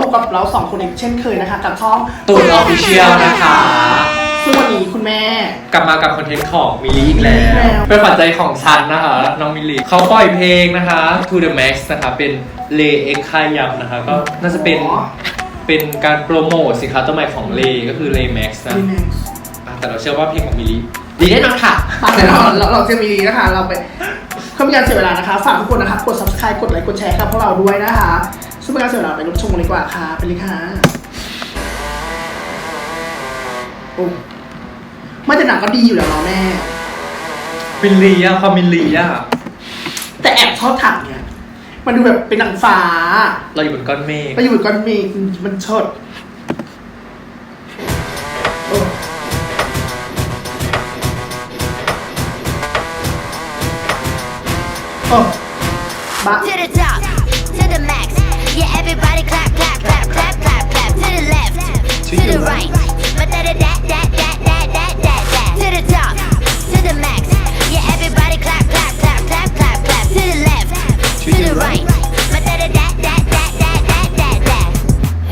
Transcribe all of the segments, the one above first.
พบกับเราสองคนอีกเช่นเคยนะคะ กับช่องตูนออฟฟิเชียลนะคะ ซึ่งวันนี้คุณแม่ กลับมากับคอนเทนต์ของมิลลี่อีกแล้มิลลี่อีกแล้ว ว เป็นขวัญใจของฉันนะคะ น้องมิลลี่เขาปล่อยเพลงนะคะ To the Max นะคะ เป็นเลเอ็กคายับนะคะ ก็น่าจะเป็นเป็นการโปรโมทสินค้าตัวใหม่ของเลก็คือเลแม็กซ์นะรีแม็กซ์อะแต่เราเชื่อว่าเพลงของมิลลี่ดีแน่นอนค่ะแต่เราเราเราจะมีนะคะ เราไปเพื่อไม่การเสียเวลานะคะ ฝากทุกคนนะคะ กด subscribe กดไลค์ กดแชร์ครับพวกเราด้วยนะคะ ซึ่งไม่การเสียเวลาไปรับชมกันดีกว่าค่ะ ไปเลยค่ะโอ้ไม่แต่หนังก็ดีอยู่แล้วเนาะแม่ มิลลี่อะความมิลลี่อะแต่แอบชอบถังเนี่ย มันดูแบบเป็นหนังฟ้าเราอยู่บนก้อนเมฆไปอยู่บนก้อนเมฆมันเชดโอ้โอ้บ้า To the top, to the max. Yeah, everybody clap, clap, clap, clap, clap, clap. To the left, to the right. But that, that, that, that, that, that, that, that, that. To the top, to the max. Yeah, everybody clap, clap, clap, clap, clap, clap. To the left, to the right. But that, that, that, that, that, that, that, that, that.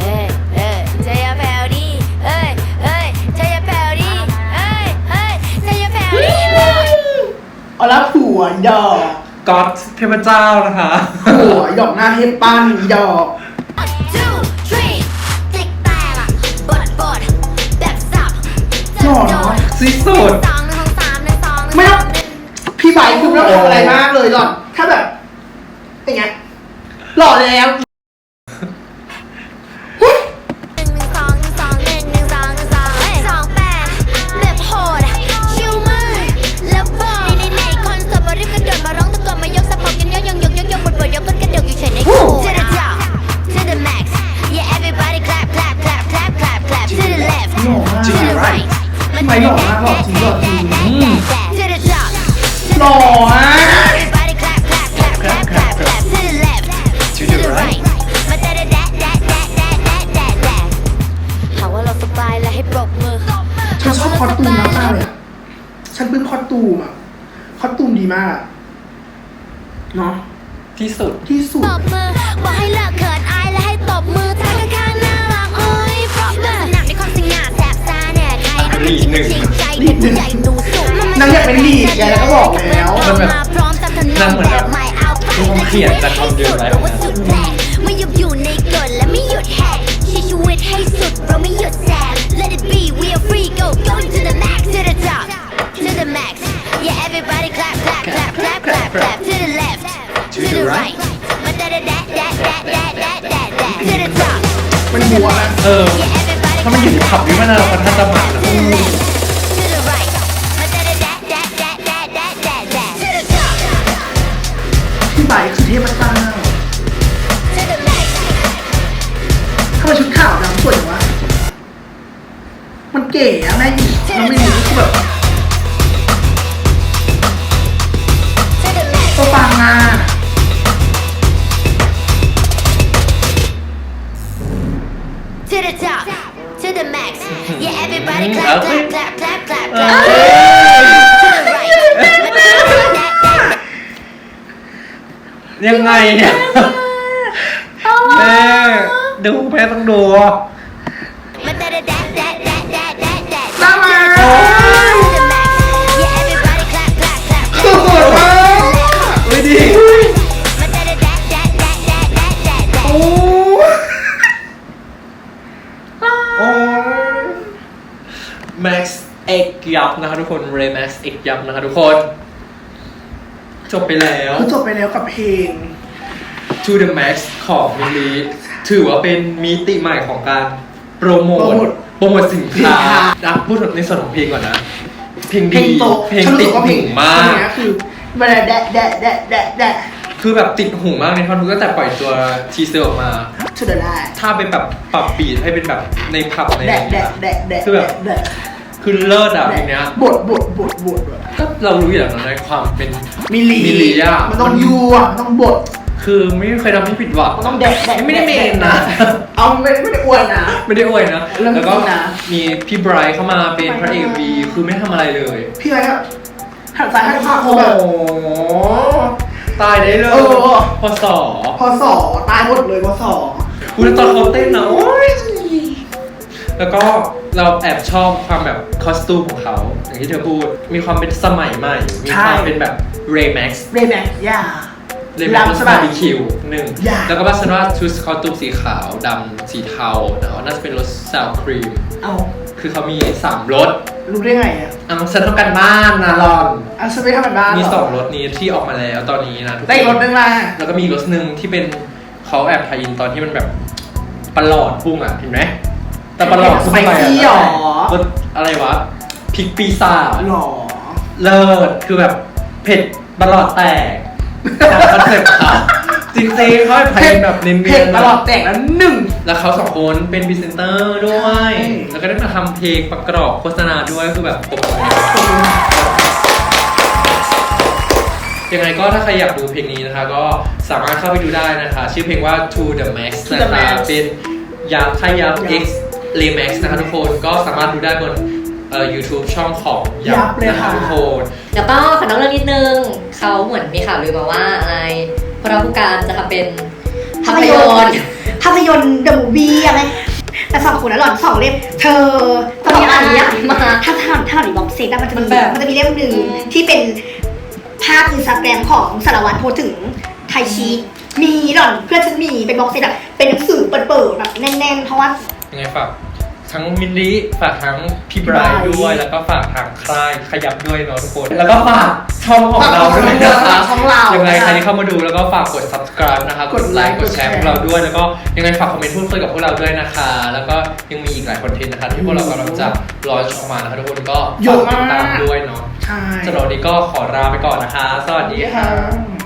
Hey, hey, tell your pally. Hey, hey, tell your pally. Hey, hey, tell your pally. เอาละผัวดอก ก็อดเทพเจ้านะคะผัวดอกหน้าเทพปั้นดอก One, two, three. Tick tock, bud, bud. Back stop. หล่อเนอะที่สุดสองหนึ่งสองสามหนึ่งสองหนึ่งไม่สต้อองงหนึ่งพี่ไบค์คือไม่ต้องทำอะไรมากเลยหรอกแค่แบบอย่างเงี้ยหล่อแล้ว ไปหล่อมากหล่อจริงหล่อจริงหล่ออะ To the right ฉันชอบคอสตูมมากๆเลยฉันปลื้มคอสตูมอะคอสตูมดีมากเนาะที่สุด ที่สุด ตบมือบอกให้เลิกเขินอาและให้ตบมือ ใครดูเป็นจริงเป็นจริงใจเด็กผู้ใหญ่หนูสูงนางอยากเป็นลีดไงแล้วก็บอกแล้วมันแบบพร้อมตามถนนางนเหมือนแบแบบบใหม่เอาไปมีความเขียนแต่ความเดิมไว้เพราะว่าสุดแรงไม่ยุบอยู่ในกฎและไม่หยุดแหกใช้ชีวิตให้สุดเราไม่หยุดแสบ Let it be we are free go going to the max to the top to the max yeah everybody clap clap clap clap clap clap to the left to the right มาแต่แต่แต่แต่แต่แต่แต่แต่ to the top มันหัวนะเออ yeah everybody ถ้ามันอยู่ในผับนี้มันน่าจะพัฒนามา ก๋อะแม่หญิงน้องมินนี่คืแบบตัวปังอะยังไงเนี่ยแม่ดูแม่ต้องดู ยับนะคะทุกคน Ray Max X ยับนะคะทุกคน จบไปแล้วคือจบไปแล้วกับเพลง To the Max ของมิลลีถือว่าเป็นมิติใหม่ของการโปรโมโปรทโมทโปรโมทสินสินค้าค้าอะพูดในส่วนของเพลงก่อนนะ เพลงเพลดีงโตเพลงฉันรู้ติสึดกว่าเพลหูงมากเพลงเนี้ยคือเวลาแดะแดะแดะแดะแดะคือแบบติดหูมากในท่อนทุกตั้งแต่ปล่อยตัวทีเซอร์ออกมา ชุดเดอะได้ถ้าเป็นแบบปรับบีทให้เป็นแบบในผับในอะไรแดะอย่างแดะเงี้ย แดะแดะคือแบบ แดะ คือเลิศอะเพลงเนี้ยบทบทบทบทบทก็เรารู้อยู่แล้วนะในความเป็น มิลลีมิลลีอะ มันต้องยูอะมันต้องบทคือไม่เคยทำให้ผิดหวัง มันต้องแดะแดะไม่ได้เมนนะ เอาไม่ไม่ได้อวยนะ ไม่ได้อวยนะ เรื่องแล้วก็จริงนะมีพี่ไบรท์เข้ามาเป็นพระเอกบีคือไม่ทำอะไรเลย พี่อะไรครับหันซ้ายหันขวาโอ้เขาโหแบบ ตายได้เลยเออ พอสอพอสอตายหมดเลยพอสอคุณตอนเขาเต้นนะโอ๊ย แล้วก็เราแอบชอบความแบบคอสตูมของเขา อย่างที่เธอพูด มีความเป็นสมัยใหม่ มีความเป็นแบบเรย์แม็กซ์เรย์แม็กย่า เรย์แม็กซ์บาร์บีคิวหนึ่งอย่าแล้วก็บัสนว่าชุดคอสตูมสีขาวดำสีเทาเนอะน่าจะเป็นรสซาวครีม เอาคือเขามีสามรสรู้ได้ไงอะอะฉันต้องการบ้านนะลอนอะฉันไม่ทำแบบบ้านมีเหรสองรสนี้ที่ออกมาแล้วตอนนี้นะทุกคน ได้อีกรถนึงล่ะแล้วก็มีรสหนึ่งที่เป็นเขาแอบทายอินตอนที่มันแบบประหลอดพุ่งอะ เห็นไหม แต่ประหลอดพุ่งไปสไปซี่หรอรสอะไรวะพริกปีศาจหรอ เลิศคือแบบเผ็ดประหลอดแตกตามคอนเซ็ปต์เขาจริงๆเขาทายอินแบบเนียนๆเผ็ดตลอดแตกแล้วหนึ่งแล้วเขาสองคนเป็นพรีเซนเตอร์ด้วยใช่แล้วก็ได้มาทำเพลงประกอบโฆษณาด้วยคือแบบปกติยังไงก็ถ้าใครอยากดูเพลงนี้นะคะ ก็สามารถเข้าไปดูได้นะคะ ชื่อเพลงว่า To the Max To the นะคะ Max เป็นยับถ้ายับยับ X l e Max นะคะทุกคนก็สามารถดูได้บนเอ่อ YouTube ช่องของยัยับบเลยนะคะค่ะทุกคนแล้วก็ขอน้องเรื่องนิดนึงเขาเหมือนมีข่าวลือมาว่าอะไรพระราผู้การจะทำเป็นภาพยนตร์ ภาพยนตร์เดอะมูวี่อะไร แต่สองคนนั้นหล่อนสองเล่มเธอตอนนี้อ่านนิยายมาถ้าถ้าถ้าหล่อนอีบ็อกเซตอะมันจะมัมีนแบบ มันจะมีเล่มหนึ่งอืม ที่เป็นภาพอินสตาแกรมของสารวัตรโพสต์ถึงไทยชีมีหล่อนเพื่อนฉันมีเป็นบ็อกเซตอะเป็นหนังสือเปิดๆแบบแน่นๆ เพราะว่า ยังไงฝากทั้งมินลิฝากทั้งพี่ไบรท์ด้วย แล้วก็ฝากทางค่ายขยับด้วยเนาะทุกคน แล้วก็ฝากช่องของเราด้วยนะคะช่องเรายังไงนะคะใครที่เข้ามาดูแล้วก็ฝากกด subscribe นะคะกดไลค์กดแชร์พวกเราด้วย แล้วก็ยังไงฝากคอมเมนต์พูดคุยกับพวกเราด้วยนะคะ แล้วก็ยังมีอีกหลายคอนเทนต์นะคะที่พวกเรากำลังจะลอนออกมานะคะทุกคนก็เยฝาอะกติดตามมากด้วยเนาะใช่สำหรับวันนี้ก็ขอลาไปก่อนนะคะ สวัสดีดีค่ะค่ะ